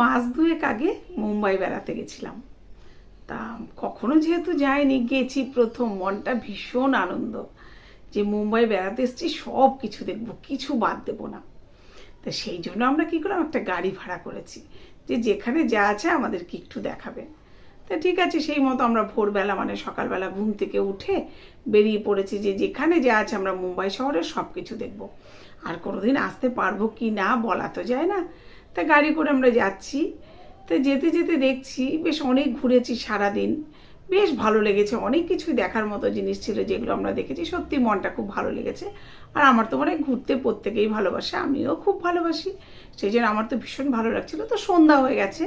মাস দুয়েক আগে মুম্বাই বেড়াতে গেছিলাম। তা কখনো যেহেতু যাইনি, গেছি প্রথম, মনটা ভীষণ আনন্দ যে মুম্বাই বেড়াতে এসেছি, সব কিছু দেখব, কিছু বাদ দেবো না। তা সেই জন্য আমরা কী করলাম, একটা গাড়ি ভাড়া করেছি যে যেখানে যা আছে আমাদেরকে একটু দেখাবে। তা ঠিক আছে, সেই মতো আমরা ভোরবেলা মানে সকালবেলা ঘুম থেকে উঠে বেরিয়ে পড়েছি যে যেখানে যা আছে আমরা মুম্বাই শহরে সব কিছু দেখব। আর কোনোদিন আসতে পারব কি না বলা তো যায় না। তা গাড়ি করে আমরা যাচ্ছি। তো যেতে যেতে দেখছি বেশ অনেক ঘুরেছি সারাদিন। বেশ ভালো লেগেছে। অনেক কিছুই দেখার মতো জিনিস ছিল যেগুলো আমরা দেখেছি। সত্যি মনটা খুব ভালো লেগেছে। আর আমার তো মানে ঘুরতে প্রত্যেকেই ভালোবাসে। আমিও খুব ভালোবাসি। সেই জন্য আমার তো ভীষণ ভালো লাগছিল। তো সন্ধ্যা হয়ে গেছে।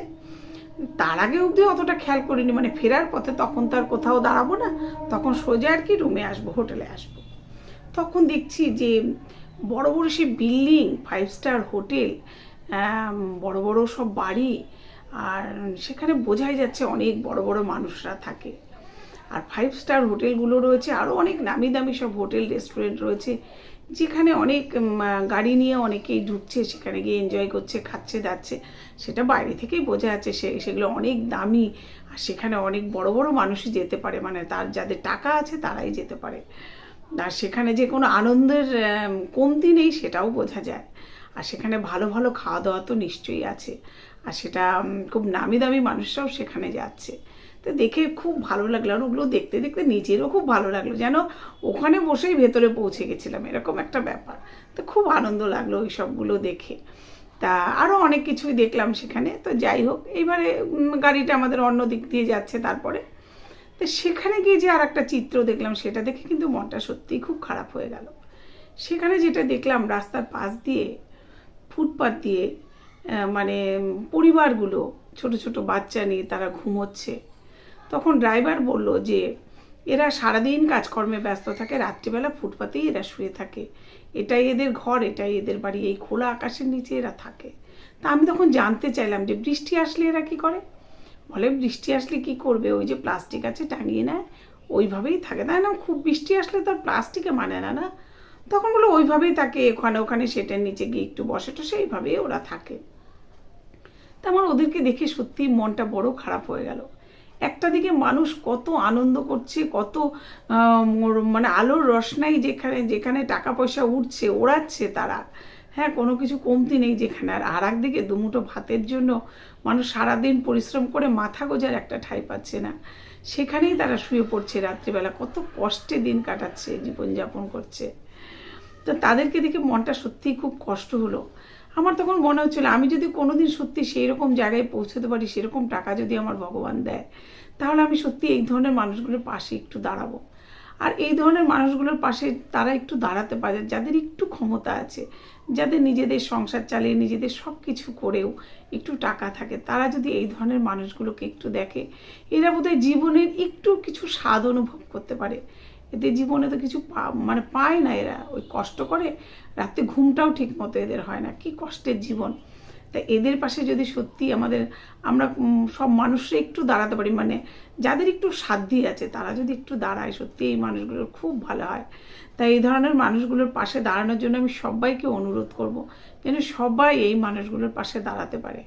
তার আগে অবধি অতটা খেয়াল করিনি। মানে ফেরার পথে তখন তো আর কোথাও দাঁড়াবো না। তখন সোজা আর কি রুমে আসব, হোটেলে আসব। তখন দেখছি যে বড় বড় সে বিল্ডিং ফাইভ স্টার হোটেল বড় বড় সব বাড়ি, আর সেখানে বোঝাই যাচ্ছে অনেক বড় বড় মানুষরা থাকে। আর ফাইভ স্টার হোটেলগুলো রয়েছে আরও অনেক নামি দামি সব হোটেল রেস্টুরেন্ট রয়েছে, যেখানে অনেক গাড়ি নিয়ে অনেকেই ঢুকছে, সেখানে গিয়ে এনজয় করছে, খাচ্ছে যাচ্ছে সেটা বাইরে থেকেই বোঝা যাচ্ছে সে, সেগুলো অনেক দামি, আর সেখানে অনেক বড় বড় মানুষই যেতে পারে মানে তার যাদের টাকা আছে তারাই যেতে পারে। আর সেখানে যে কোনো আনন্দের কমতি নেই, সেটাও বোঝা যায়। আর সেখানে ভালো ভালো খাওয়া দাওয়া তো নিশ্চয়ই আছে। আর সেটা খুব নামি দামি মানুষরাও সেখানে যাচ্ছে। তো দেখে খুব ভালো লাগল। আর ওগুলো দেখতে দেখতে নিজেরও খুব ভালো লাগল। যেন ওখানে বসেই ভেতরে পৌঁছে গেছিলাম। এরকম একটা ব্যাপার। তো খুব আনন্দ লাগল ওই সবগুলো দেখে। তা আরও অনেক কিছুই দেখলাম সেখানে। তো যাই হোক, এইবারে গাড়িটা আমাদের অন্য দিক দিয়ে যাচ্ছে তারপরে। তো সেখানে গিয়ে যে আর একটা চিত্র দেখলাম, সেটা দেখে কিন্তু মনটা সত্যিই খুব খারাপ হয়ে গেল। সেখানে যেটা দেখলাম, রাস্তার পাশ দিয়ে ফুটপাত দিয়ে মানে পরিবারগুলো, ছোট ছোট বাচ্চা নিয়ে তারা ঘুমোচ্ছে। তখন ড্রাইভার বলল যে, এরা সারাদিন কাজকর্মে ব্যস্ত থাকে, রাত্রিবেলা ফুটপাতেই এরা শুয়ে থাকে। এটাই এদের ঘর, এটাই এদের বাড়ি, এই খোলা আকাশের নিচে এরা থাকে। তা আমি তখন জানতে চাইলাম যে, বৃষ্টি আসলে এরা কি করে? বলে, বৃষ্টি আসলে কি করবে? ওই যে প্লাস্টিক আছে, টাঙিয়ে নেয়, ওইভাবেই থাকে। তাই না, খুব বৃষ্টি আসলে তো আর প্লাস্টিকে মানে না না? তখন বলে ওইভাবেই থাকে ওখানে ওখানে সেটার নিচে গিয়ে একটু বসে। তো সেইভাবেই ওরা থাকে। তা আমার ওদেরকে দেখে সত্যি মনটা বড় খারাপ হয়ে গেল। একটা দিকে মানুষ কত আনন্দ করছে, কত মানে আলোর রসনাই যেখানে যেখানে টাকা পয়সা উঠছে ওড়াচ্ছে তারা। হ্যাঁ কোনো কিছু কমতি নেই যেখানে। আর আর একদিকে দুমুঠো ভাতের জন্য মানুষ সারাদিন পরিশ্রম করে মাথা গোজার একটা ঠাই পাচ্ছে না। সেখানেই তারা শুয়ে পড়ছে রাত্রিবেলা। কত কষ্টে দিন কাটাচ্ছে, জীবনযাপন করছে। তো তাদেরকে দেখে মনটা সত্যিই খুব কষ্ট হলো। আমার তখন মনে হচ্ছিল, আমি যদি কোনোদিন সত্যি সেই রকম জায়গায় পৌঁছতে পারি, সেরকম টাকা যদি আমার ভগবান দেয়, তাহলে আমি সত্যি এই ধরনের মানুষগুলোর পাশে একটু দাঁড়াবো। আর এই ধরনের মানুষগুলোর পাশে তারা একটু দাঁড়াতে পারে, যাদের একটু ক্ষমতা আছে, যাদের নিজেদের সংসার চালিয়ে নিজেদের সব কিছু করেও একটু টাকা থাকে, তারা যদি এই ধরনের মানুষগুলোকে একটু দেখে, এরা বোধহয় জীবনের একটু কিছু স্বাদ অনুভব করতে পারে। এদের জীবনে তো কিছু মানে পায় না এরা। ওই কষ্ট করে রাতে ঘুমটাও ঠিক মতো এদের হয় না। কি কষ্টের জীবন। তা এদের পাশে যদি সত্যি আমাদের, আমরা সব মানুষরা একটু দাঁড়াতে পারি মানে যাদের একটু সাধ্যি আছে, তারা যদি একটু দাঁড়ায়, সত্যি এই মানুষগুলোর খুব ভালো হয়। তাই এই ধরনের মানুষগুলোর পাশে দাঁড়ানোর জন্য আমি সবাইকে অনুরোধ করব, যেন সবাই এই মানুষগুলোর পাশে দাঁড়াতে পারে।